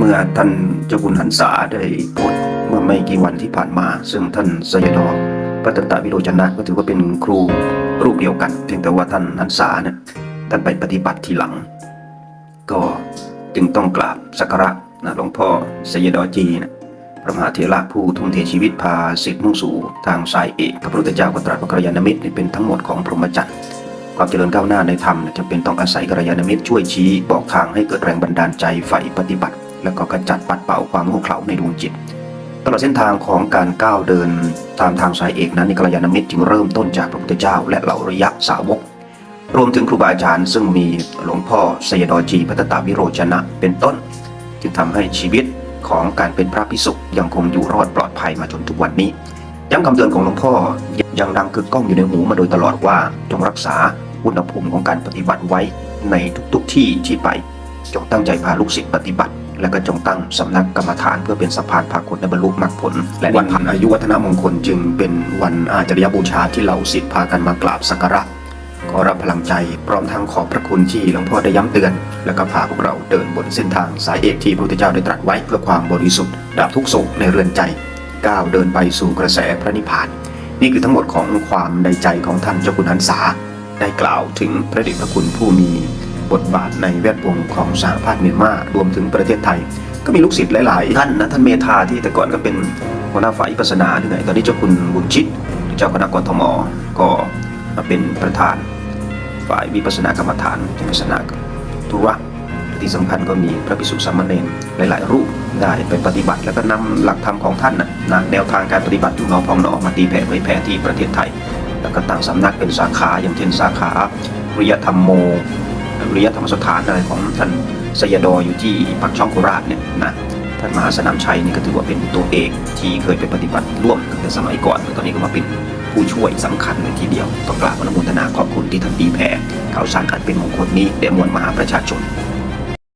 เมื่อท่านเจ้าคุณหันษาได้โพสต์เมื่อไม่กี่วันที่ผ่านมา ซึ่งท่านสยดอพัตตาวิโรจนะก็ถือว่าเป็นครูรูปเดียวกัน เพียงแต่ว่าท่านหันษาเนี่ยท่านไปปฏิบัติทีหลัง ก็จึงต้องกราบสักการะนะหลวงพ่อสยดอจีนะพระมหาเถระผู้ทุ่มเทชีวิตพาสิทธิมุ่งสู่ทางสายเอกพระพุทธเจ้าก็ตรัสว่ากัลยาณมิตรเป็นทั้งหมดของพรหมจรรย์ความเจริญก้าวหน้าในธรรมจะเป็นต้องอาศัยกัลยาณมิตรช่วยชี้บอกทางให้เกิดแรงบันดาลใจใฝ่ปฏิบัติ แล้วก็ขจัดปัดเป่าความโง่เขลาในดวงจิต ตลอดเส้นทางของการก้าวเดินตามทางสายเอกนั้นในกัลยาณมิตรจึงเริ่มต้นจากพระพุทธเจ้า และเหล่าระยะสาวก รวมถึงครูบาอาจารย์ซึ่งมีหลวงพ่อสยดอจีพัตตาวิโรจนะเป็นต้น จึงทำให้ชีวิตของการเป็นพระพิสุยังคงอยู่รอดปลอดภัยมาจนทุกวันนี้ย้ำคำเตือนของหลวงพ่อยังดังกึกก้องอยู่ในหูมาโดยตลอดว่าจงรักษาอุณหภูมิของการปฏิบัติไว้ในทุกๆที่ที่ไป จงตั้งใจพาลูกศิษย์ปฏิบัติ และก็จงตั้งสำนักกรรมฐานเพื่อเป็นสะพานพาคนในบรรลุมรรคผล และวันอายุวัฒนมงคลจึงเป็นวันอาจารยบูชาที่เหล่าศิษย์พากันมากราบสักการะขอรับพลังใจพร้อมทั้งขอบพระคุณที่หลวงพ่อได้ย้ำเตือน และก็พาพวกเราเดินบนเส้นทางสายเอกที่พระพุทธเจ้าได้ตรัสไว้เพื่อความบริสุทธิ์ดับทุกโศกในเรือนใจก้าวเดินไปสู่กระแสพระนิพพาน นี่คือทั้งหมดของความในใจของท่านเจ้าคุณหันษาได้กล่าวถึงพระเดชพระคุณผู้มี บทบาทในแวดวงของสหภาพเมียนมารวมถึงประเทศไทย ก็มีลูกศิษย์หลาย ๆ ท่านนะท่านเมธาที่แต่ก่อนก็เป็นหัวหน้าฝ่ายวิปัสสนาหรือไงตอนนี้เจ้าคุณบุญชิต เจ้าคณะกรทมก็มาเป็นประธาน ฝ่ายวิปัสสนากรรมฐานวิปัสสนาธุระที่สำคัญก็มีพระภิกษุสามเณรหลาย ๆ รูปได้ไปปฏิบัติแล้วก็นำหลักธรรมของท่านนะนะแนวทางการปฏิบัติทุกนอพองหนอมาตีแผ่เผยแผ่ที่ประเทศไทย แล้วก็ตั้งสำนักเป็นสาขาอย่างเช่นสาขาวิริยธรรมโม วิริยธรรมสถานอะไรของท่านสยดออยู่ที่ปักช่องโคราชเนี่ยนะท่านมหาสนามชัยนี่ก็ถือว่าเป็นตัวเอกที่เคยไปปฏิบัติร่วมตั้งแต่สมัยก่อนตอนนี้ก็มาเป็นผู้ช่วยสำคัญเลยทีเดียวต้องกราบอนุโมทนาขอบคุณที่ท่านตีแผ่ข่าวสารอันเป็นมงคลนี้แด่มวลมหาประชาชน